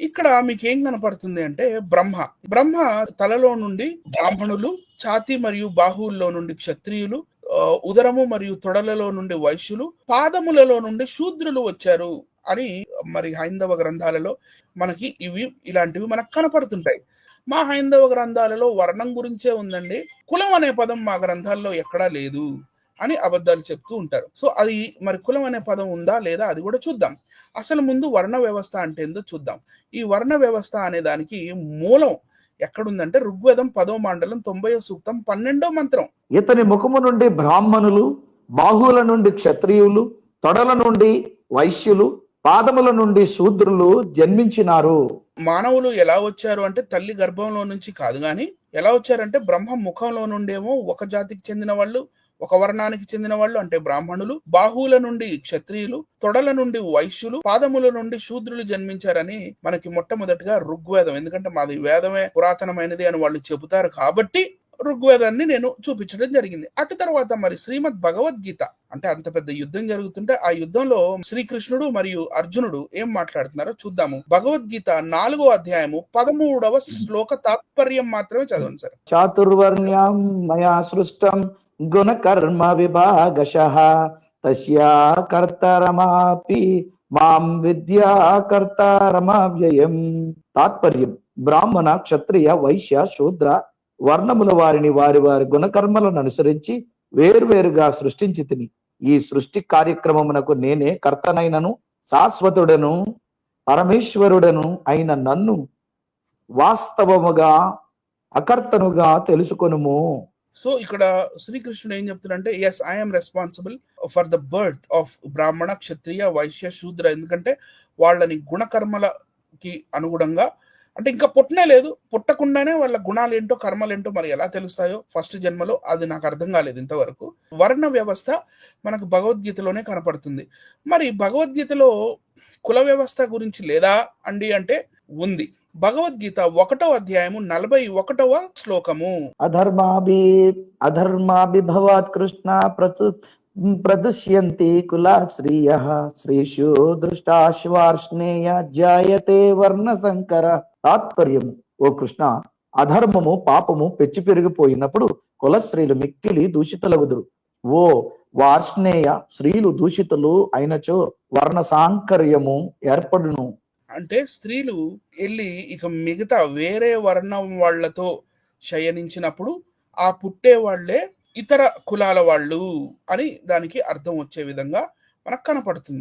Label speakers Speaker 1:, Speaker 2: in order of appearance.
Speaker 1: ఇక్కడ మీకు ఏం కనపడుతుంది అంటే బ్రహ్మ. బ్రహ్మ తలలో నుండి బ్రాహ్మణులు ఛాతి మరియు బాహువుల్లో నుండి క్షత్రియులు ఉదరము మరియు తొడలలో నుండి వైశ్యులు పాదములలో నుండి శూద్రులు వచ్చారు అని మరి హైందవ గ్రంథాలలో మనకి ఇవి ఇలాంటివి మనకు కనపడుతుంటాయి. మా హైందవ గ్రంథాలలో వర్ణం గురించే ఉందండి. కులం అనే పదం మా గ్రంథాల్లో ఎక్కడా లేదు. అని అబద్ధాలు చెప్తూ ఉంటారు. సో అది మరి కులం అనే పదం ఉందా లేదా అది కూడా చూద్దాం. అసలు ముందు వర్ణ వ్యవస్థ అంటే ఏందో చూద్దాం. ఈ వర్ణ వ్యవస్థ అనే దానికి మూలం ఎక్కడుందంటే ఋగ్వేదం పదో మండలం తొంభై సూక్తం పన్నెండో మంత్రం.
Speaker 2: ఇతని ముఖము నుండి బ్రాహ్మణులు బాహువుల నుండి క్షత్రియులు తొడల నుండి వైశ్యులు పాదముల నుండి శూద్రులు జన్మించినారు.
Speaker 1: మానవులు ఎలా వచ్చారు అంటే తల్లి గర్భంలో నుంచి కాదు గాని ఎలా వచ్చారంటే బ్రహ్మ ముఖంలో నుండేమో ఒక జాతికి చెందిన వాళ్ళు ఒక వర్ణానికి చెందిన వాళ్ళు అంటే బ్రాహ్మణులు బాహువుల నుండి క్షత్రియులు తొడల నుండి వైశ్యులు పాదముల నుండి శూద్రులు జన్మించారని మనకి మొట్టమొదటిగా ఋగ్వేదం. ఎందుకంటే మాది వేదమే పురాతనమైనది అని వాళ్ళు చెబుతారు కాబట్టి ఋగ్వేదాన్ని నేను చూపించడం జరిగింది. అటు తర్వాత మరి శ్రీమద్ భగవద్గీత. అంటే అంత పెద్ద యుద్ధం జరుగుతుంటే ఆ యుద్ధంలో శ్రీకృష్ణుడు మరియు అర్జునుడు ఏం మాట్లాడుతున్నారో చూద్దాము. భగవద్గీత నాలుగో అధ్యాయము పదమూడవ శ్లోక తాత్పర్యం మాత్రమే చదవండి సార్.
Speaker 2: చాతుర్వర్ణ్యం మయా సృష్టం గుణకర్మ విభాగశ. తస్యా కర్తరమాపి మాం విద్యా కర్తారమావ్యయం. తాత్పర్యం. బ్రాహ్మణ క్షత్రియ వైశ్య శూద్ర వర్ణముల వారిని వారి వారి గుణకర్మలను అనుసరించి వేర్వేరుగా సృష్టించి తిని. ఈ సృష్టి కార్యక్రమమునకు నేనే కర్తనైనను శాశ్వతుడను పరమేశ్వరుడను అయిన నన్ను వాస్తవముగా అకర్తనుగా తెలుసుకొనుము.
Speaker 1: సో ఇక్కడ శ్రీకృష్ణుడు ఏం చెప్తున్నాడంటే yes I am responsible for the birth of Brahmana Kshatriya Vaishya శూద్ర. ఎందుకంటే వాళ్ళని గుణకర్మలకి అనుగుణంగా అంటే ఇంకా పుట్టనే లేదు. పుట్టకుండానే వాళ్ళ గుణాలు ఏంటో కర్మలు ఏంటో మరి ఎలా తెలుస్తాయో ఫస్ట్ జన్మలో అది నాకు అర్థం కాలేదు ఇంతవరకు. వర్ణ వ్యవస్థ మనకు భగవద్గీతలోనే కనపడుతుంది. మరి భగవద్గీతలో కుల వ్యవస్థ గురించి లేదా అండి అంటే ఉంది. భగవద్గీత ఒకటో అధ్యాయము నలభై ఒకటవ శ్లోకము.
Speaker 2: అధర్మాభి అధర్మాభిభవాత్ కృష్ణ ప్రతు ప్రదుష్యంతి కులా శ్రీయ శ్రీషు దృష్టాశ్వార్ష్ణేయ జాయతే వర్ణ సంకర తాత్పర్యము ఓ కృష్ణ అధర్మము పాపము పెచ్చి పెరిగిపోయినప్పుడు కుల మిక్కిలి దూషితులగుదురు. ఓ వార్ష్ణేయ స్త్రీలు దూషితులు అయినచో వర్ణ సాంకర్యము ఏర్పడును.
Speaker 1: అంటే స్త్రీలు వెళ్ళి ఇక మిగతా వేరే వర్ణం వాళ్ళతో శయనించినప్పుడు ఆ పుట్టే వాళ్ళే ఇతర కులాల వాళ్ళు అని దానికి అర్థం వచ్చే విధంగా మనకు కనపడుతుంది.